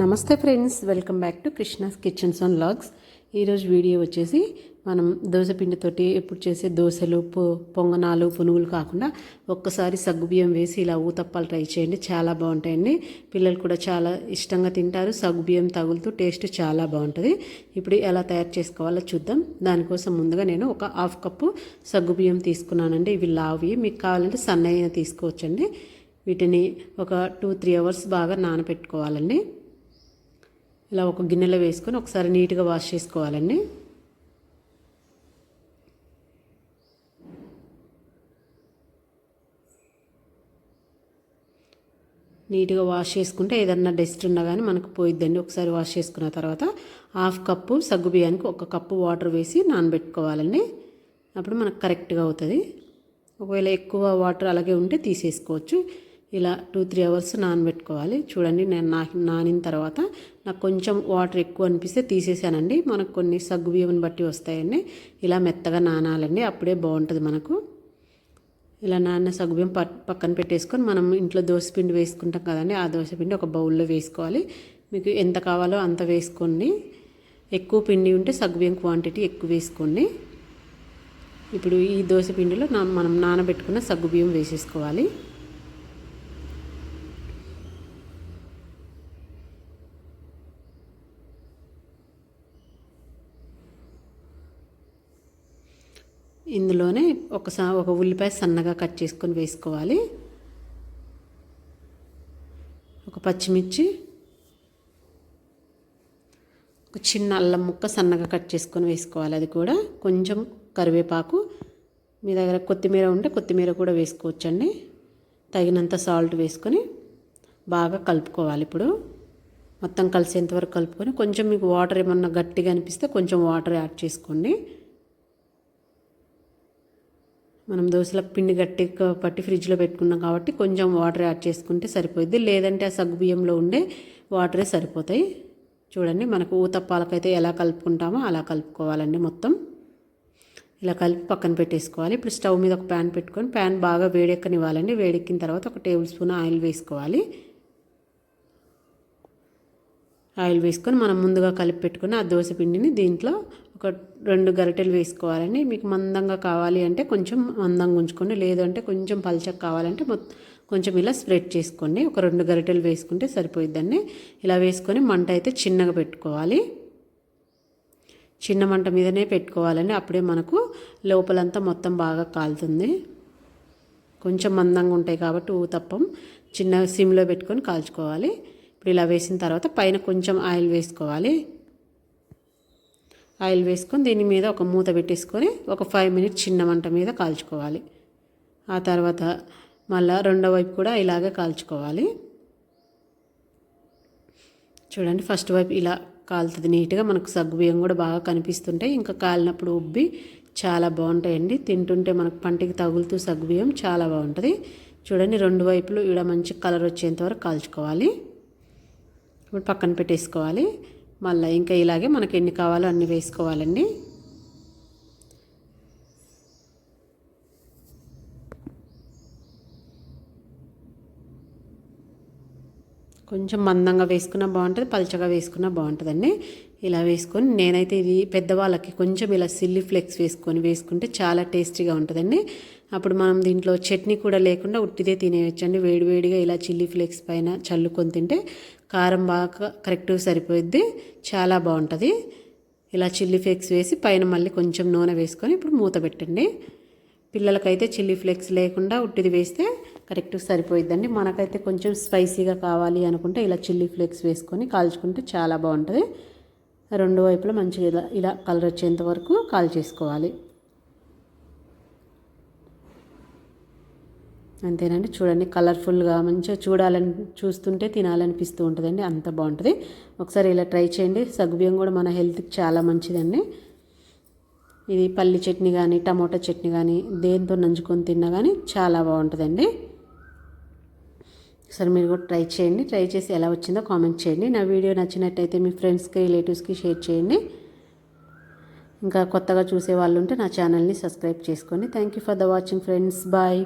నమస్తే friends welcome back to Krishna's kitchens and vlogs. ఈరోజు video వచ్చేసి మనం దోశ పిండితోటి ఎప్పుడు చేసే దోశలు పొ పొంగనాలు పునుగులు కాకుండా ఒక్కసారి సగ్గుబియ్యం వేసి ఇలా ఊతప్పాలు ట్రై చేయండి చాలా బాగుంటాయండి. పిల్లలు కూడా చాలా ఇష్టంగా తింటారు సగ్గుబియ్యం తగులుతూ టేస్ట్ చాలా బాగుంటుంది. ఇప్పుడు ఎలా తయారు చేసుకోవాలో చూద్దాం. దానికోసం ముందుగా నేను ఒక హాఫ్ కప్పు సగ్గుబియ్యం తీసుకున్నానండి. ఇవి లావి మీకు కావాలంటే సన్నయ్య తీసుకోవచ్చండి. వీటిని ఒక టూ త్రీ అవర్స్ బాగా నానబెట్టుకోవాలండి. ఇలా ఒక గిన్నెలో వేసుకొని ఒకసారి నీట్గా వాష్ చేసుకోవాలండి. నీట్గా వాష్ చేసుకుంటే ఏదన్నా డస్ట్ ఉన్నా కానీ మనకు పోయిద్దండి. ఒకసారి వాష్ చేసుకున్న తర్వాత హాఫ్ కప్పు సగ్గు బియ్యానికి ఒక కప్పు వాటర్ వేసి నానబెట్టుకోవాలండి. అప్పుడు మనకు కరెక్ట్గా అవుతుంది. ఒకవేళ ఎక్కువ వాటర్ అలాగే ఉంటే తీసేసుకోవచ్చు. ఇలా టూ త్రీ అవర్స్ నానబెట్టుకోవాలి. చూడండి నేను నా నానిన తర్వాత నాకు కొంచెం వాటర్ ఎక్కువ అనిపిస్తే తీసేసానండి. మనకు కొన్ని సగ్గు బియ్యం బట్టి వస్తాయండి. ఇలా మెత్తగా నానాలండి. అప్పుడే బాగుంటుంది మనకు. ఇలా నాన్న సగ్గుబియ్యం పక్కన పెట్టేసుకొని మనం ఇంట్లో దోశపిండి వేసుకుంటాం కదండి ఆ దోశపిండి ఒక బౌల్లో వేసుకోవాలి. మీకు ఎంత కావాలో అంత వేసుకోండి. ఎక్కువ పిండి ఉంటే సగ్గుబియ్యం క్వాంటిటీ ఎక్కువ వేసుకోండి. ఇప్పుడు ఈ దోశపిండిలో మనం నానబెట్టుకున్న సగ్గుబియ్యం వేసేసుకోవాలి. ఇందులోనే ఒకసా ఒక ఉల్లిపాయ సన్నగా కట్ చేసుకొని వేసుకోవాలి. ఒక పచ్చిమిర్చి ఒక చిన్న అల్లం ముక్క సన్నగా కట్ చేసుకొని వేసుకోవాలి అది కూడా. కొంచెం కరివేపాకు మీ దగ్గర కొత్తిమీర ఉంటే కొత్తిమీర కూడా వేసుకోవచ్చండి. తగినంత సాల్ట్ వేసుకొని బాగా కలుపుకోవాలి ఇప్పుడు. మొత్తం కలిసేంతవరకు కలుపుకొని కొంచెం మీకు వాటర్ ఏమన్నా గట్టిగా అనిపిస్తే కొంచెం వాటర్ యాడ్ చేసుకోండి. మనం దోశల పిండి గట్టి పట్టి ఫ్రిడ్జ్లో పెట్టుకున్నాం కాబట్టి కొంచెం వాటర్ యాడ్ చేసుకుంటే సరిపోద్ది లేదంటే ఆ సగ్గు బియ్యంలో ఉండే వాటరే సరిపోతాయి. చూడండి మనకు ఊతప్పాలకైతే ఎలా కలుపుకుంటామో అలా కలుపుకోవాలండి మొత్తం. ఇలా కలిపి పక్కన పెట్టేసుకోవాలి. ఇప్పుడు స్టవ్ మీద ఒక ప్యాన్ పెట్టుకొని ప్యాన్ బాగా వేడెక్కనివ్వాలండి. వేడెక్కిన తర్వాత ఒక టేబుల్ స్పూన్ ఆయిల్ వేసుకోవాలి. ఆయిల్ వేసుకొని మనం ముందుగా కలిపి పెట్టుకుని ఆ దోశ పిండిని దీంట్లో ఒక రెండు గరిటెలు వేసుకోవాలండి. మీకు మందంగా కావాలి అంటే కొంచెం మందంగా ఉంచుకోండి. లేదంటే కొంచెం పలచగా కావాలంటే మొత్తం కొంచెం ఇలా స్ప్రెడ్ చేసుకోండి. ఒక రెండు గరిటెలు వేసుకుంటే సరిపోయిద్దండి. ఇలా వేసుకొని మంట అయితే చిన్నగా పెట్టుకోవాలి. చిన్న మంట మీదనే పెట్టుకోవాలండి. అప్పుడే మనకు లోపలంతా మొత్తం బాగా కాలుతుంది. కొంచెం మందంగా ఉంటాయి కాబట్టి ఊతప్పం చిన్న సిమ్లో పెట్టుకొని కాల్చుకోవాలి. ఇప్పుడు ఇలా వేసిన తర్వాత పైన కొంచెం ఆయిల్ వేసుకోవాలి. ఆయిల్ వేసుకొని దీని మీద ఒక మూత పెట్టేసుకొని ఒక ఫైవ్ మినిట్స్ చిన్న మంట మీద కాల్చుకోవాలి. ఆ తర్వాత మళ్ళీ రెండో వైపు కూడా ఇలాగే కాల్చుకోవాలి. చూడండి ఫస్ట్ వైపు ఇలా కాలుతుంది. నీట్గా మనకు సగ్గుబియ్యం కూడా బాగా కనిపిస్తుంటాయి ఇంకా కాలినప్పుడు ఉబ్బి చాలా బాగుంటాయండి. తింటుంటే మనకు పంటికి తగులుతూ సగ్గుబియ్యం చాలా బాగుంటుంది. చూడండి రెండు వైపులు ఇక్కడ మంచి కలర్ వచ్చేంత వరకు కాల్చుకోవాలి. ఇప్పుడు పక్కన పెట్టేసుకోవాలి. మళ్ళీ ఇంకా ఇలాగే మనకి ఎన్ని కావాలో అన్ని వేసుకోవాలండి. కొంచెం మందంగా వేసుకున్నా బాగుంటుంది పలచగా వేసుకున్నా బాగుంటుందండి. ఇలా వేసుకొని నేనైతే ఇది పెద్దవాళ్ళకి కొంచెం ఇలా సిల్లీ ఫ్లెక్స్ వేసుకొని వేసుకుంటే చాలా టేస్టీగా ఉంటుందండి. అప్పుడు మనం దీంట్లో చట్నీ కూడా లేకుండా ఉట్టిదే తినేయచ్చండి. వేడివేడిగా ఇలా చిల్లీ ఫ్లేక్స్ పైన చల్లుకొని తింటే కారం బాగా కరెక్ట్గా సరిపోయిద్ది చాలా బాగుంటుంది. ఇలా చిల్లీ ఫ్లేక్స్ వేసి పైన మళ్ళీ కొంచెం నూనె వేసుకొని ఇప్పుడు మూత పెట్టండి. పిల్లలకైతే చిల్లీ ఫ్లేక్స్ లేకుండా ఉట్టిది వేస్తే కరెక్ట్గా సరిపోయిద్దండి. మనకైతే కొంచెం స్పైసీగా కావాలి అనుకుంటే ఇలా చిల్లీ ఫ్లేక్స్ వేసుకొని కాల్చుకుంటే చాలా బాగుంటుంది. రెండు వైపులా మంచిగా ఇలా ఇలా కలర్ వచ్చేంత వరకు కాల్ చేసుకోవాలి అంతేనండి. చూడండి కలర్ఫుల్గా మంచిగా చూడాలని చూస్తుంటే తినాలనిపిస్తూ ఉంటుందండి. అంత బాగుంటుంది. ఒకసారి ఇలా ట్రై చేయండి. సగ్గుబియ్యం కూడా మన హెల్త్కి చాలా మంచిదండి. ఇది పల్లి చట్నీ కానీ టమోటా చట్నీ కానీ దేంతో నంచుకొని తిన్నా కానీ చాలా బాగుంటుందండి. సరే మీరు కూడా ట్రై చేయండి. ట్రై చేసి ఎలా వచ్చిందో కామెంట్ చేయండి. నా వీడియో నచ్చినట్టయితే మీ ఫ్రెండ్స్కి రిలేటివ్స్కి షేర్ చేయండి. ఇంకా కొత్తగా చూసే వాళ్ళు ఉంటే నా ఛానల్ని సబ్స్క్రైబ్ చేసుకోండి thank you for the watching friends. Bye.